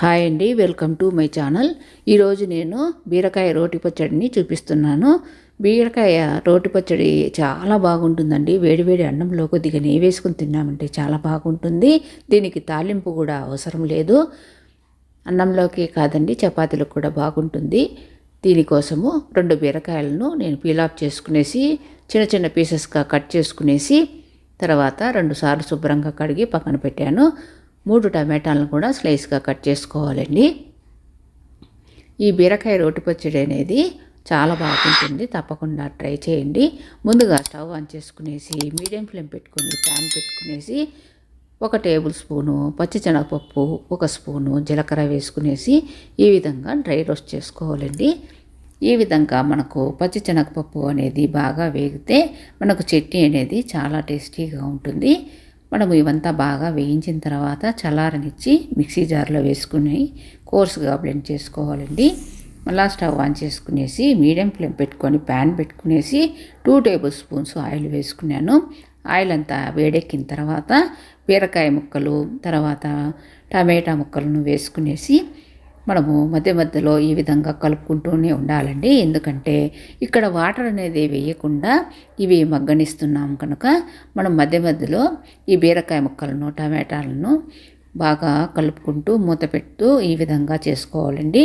Hi అండి welcome to my channel. ఈరోజు నేను బీరకాయ రోటి పచ్చడిని చూపిస్తున్నాను. బీరకాయ రోటి పచ్చడి చాలా బాగుంటుందండి. వేడివేడి అన్నంలో కొద్దిగా నెయ్యి వేసుకుని తిన్నామంటే చాలా బాగుంటుంది. దీనికి తాలింపు కూడా అవసరం లేదు. అన్నంలోకి కాదండి చపాతీలకు కూడా బాగుంటుంది. దీనికోసము రెండు బీరకాయలను నేను పీలాప్ చేసుకునేసి చిన్న చిన్న పీసెస్గా కట్ చేసుకునేసి తర్వాత రెండు సార్లు శుభ్రంగా కడిగి పక్కన పెట్టాను. మూడు టమాటాలను కూడా స్లైస్గా కట్ చేసుకోవాలండి. ఈ బీరకాయ రోటి పచ్చడి అనేది చాలా బాగుంటుంది. తప్పకుండా ట్రై చేయండి. ముందుగా స్టవ్ ఆన్ చేసుకునేసి మీడియం ఫ్లేమ్ పెట్టుకుని ప్యాన్ పెట్టుకునేసి ఒక టేబుల్ స్పూను పచ్చిశనగపప్పు ఒక స్పూను జీలకర్ర వేసుకునేసి ఈ విధంగా డ్రై రోస్ట్ చేసుకోవాలండి. ఈ విధంగా మనకు పచ్చిశనగపప్పు అనేది బాగా వేగితే మనకు చట్నీ అనేది చాలా టేస్టీగా ఉంటుంది. మనము ఇవంతా బాగా వేయించిన తర్వాత చల్లారనిచ్చి మిక్సీ జార్లో వేసుకుని కోర్సుగా బ్లెండ్ చేసుకోవాలండి. మళ్ళా స్టవ్ ఆన్ చేసుకునేసి మీడియం ఫ్లేమ్ పెట్టుకొని ప్యాన్ పెట్టుకునేసి టూ టేబుల్ స్పూన్స్ ఆయిల్ వేసుకున్నాను. ఆయిల్ అంతా వేడెక్కిన తర్వాత బీరకాయ ముక్కలు తర్వాత టమాటా ముక్కలను వేసుకునేసి మనము మధ్య మధ్యలో ఈ విధంగా కలుపుకుంటూనే ఉండాలండి. ఎందుకంటే ఇక్కడ వాటర్ అనేది వేయకుండా ఇవి మగ్గనిస్తున్నాం కనుక మనం మధ్య మధ్యలో ఈ బీరకాయ ముక్కలను టమాటాలను బాగా కలుపుకుంటూ మూత పెడుతూ ఈ విధంగా చేసుకోవాలండి.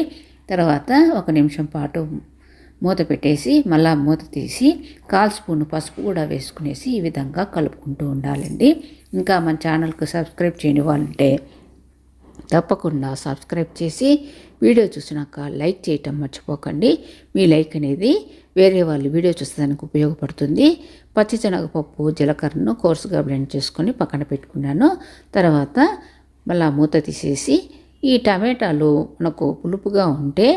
తర్వాత ఒక నిమిషం పాటు మూత పెట్టేసి మళ్ళా మూత తీసి కాల్ స్పూన్ పసుపు కూడా వేసుకునేసి ఈ విధంగా కలుపుకుంటూ ఉండాలండి. ఇంకా మన ఛానల్కి సబ్స్క్రైబ్ చేయని వాళ్ళంటే తప్పకుండా సబ్స్క్రైబ్ చేసి వీడియో చూసినాక లైక్ చేయటం మర్చిపోకండి. మీ లైక్ అనేది వేరే వాళ్ళు వీడియో చూసేదానికి ఉపయోగపడుతుంది. పచ్చిశనగపప్పు జీలకర్రను కోర్సుగా బ్లెండ్ చేసుకొని పక్కన పెట్టుకున్నాను. తర్వాత మళ్ళీ మూత తీసేసి ఈ టమాటాలు మనకు పులుపుగా ఉంటే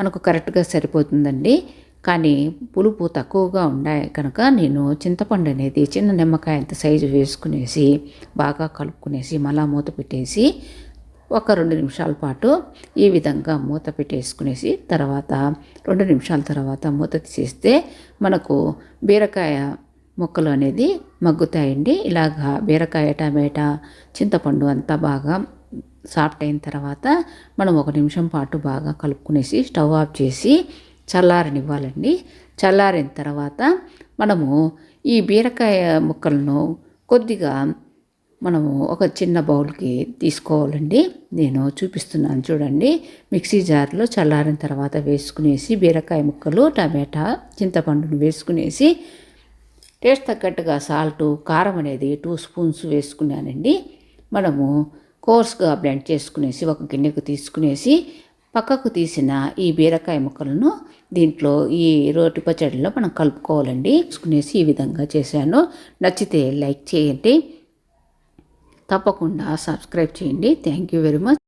మనకు కరెక్ట్గా సరిపోతుందండి. కానీ పులుపు తక్కువగా ఉన్నాయి కనుక నేను చింతపండు అనేది చిన్న నిమ్మకాయ అంత సైజు వేసుకునేసి బాగా కలుపుకునేసి మళ్ళా మూత పెట్టేసి ఒక రెండు నిమిషాల పాటు ఈ విధంగా మూత పెట్టేసుకునేసి తర్వాత రెండు నిమిషాల తర్వాత మూత తీసేస్తే మనకు బీరకాయ ముక్కలు అనేది మగ్గుతాయండి. ఇలాగా బీరకాయ టమాటా చింతపండు అంతా బాగా సాఫ్ట్ అయిన తర్వాత మనం ఒక నిమిషం పాటు బాగా కలుపుకునేసి స్టవ్ ఆఫ్ చేసి చల్లారనివ్వాలండి. చల్లారిన తర్వాత మనము ఈ బీరకాయ ముక్కలను కొద్దిగా మనము ఒక చిన్న బౌల్కి తీసుకోవాలండి. నేను చూపిస్తున్నాను చూడండి. మిక్సీ జార్లో చల్లారిన తర్వాత వేసుకునేసి బీరకాయ ముక్కలు టమాటా చింతపండును వేసుకునేసి టేస్ట్ తగ్గట్టుగా సాల్ట్ కారం అనేది టూ స్పూన్స్ వేసుకున్నానండి. మనము కోర్స్గా బ్లెండ్ చేసుకునేసి ఒక గిన్నెకు తీసుకునేసి పక్కకు తీసిన ఈ బీరకాయ ముక్కలను దీంట్లో ఈ రోటి పచ్చడిలో మనం కలుపుకోవాలండి. తీసుకునేసి ఈ విధంగా చేశాను. నచ్చితే లైక్ చేయండి. తప్పకుండా సబ్స్క్రైబ్ చేయండి. Thank you very much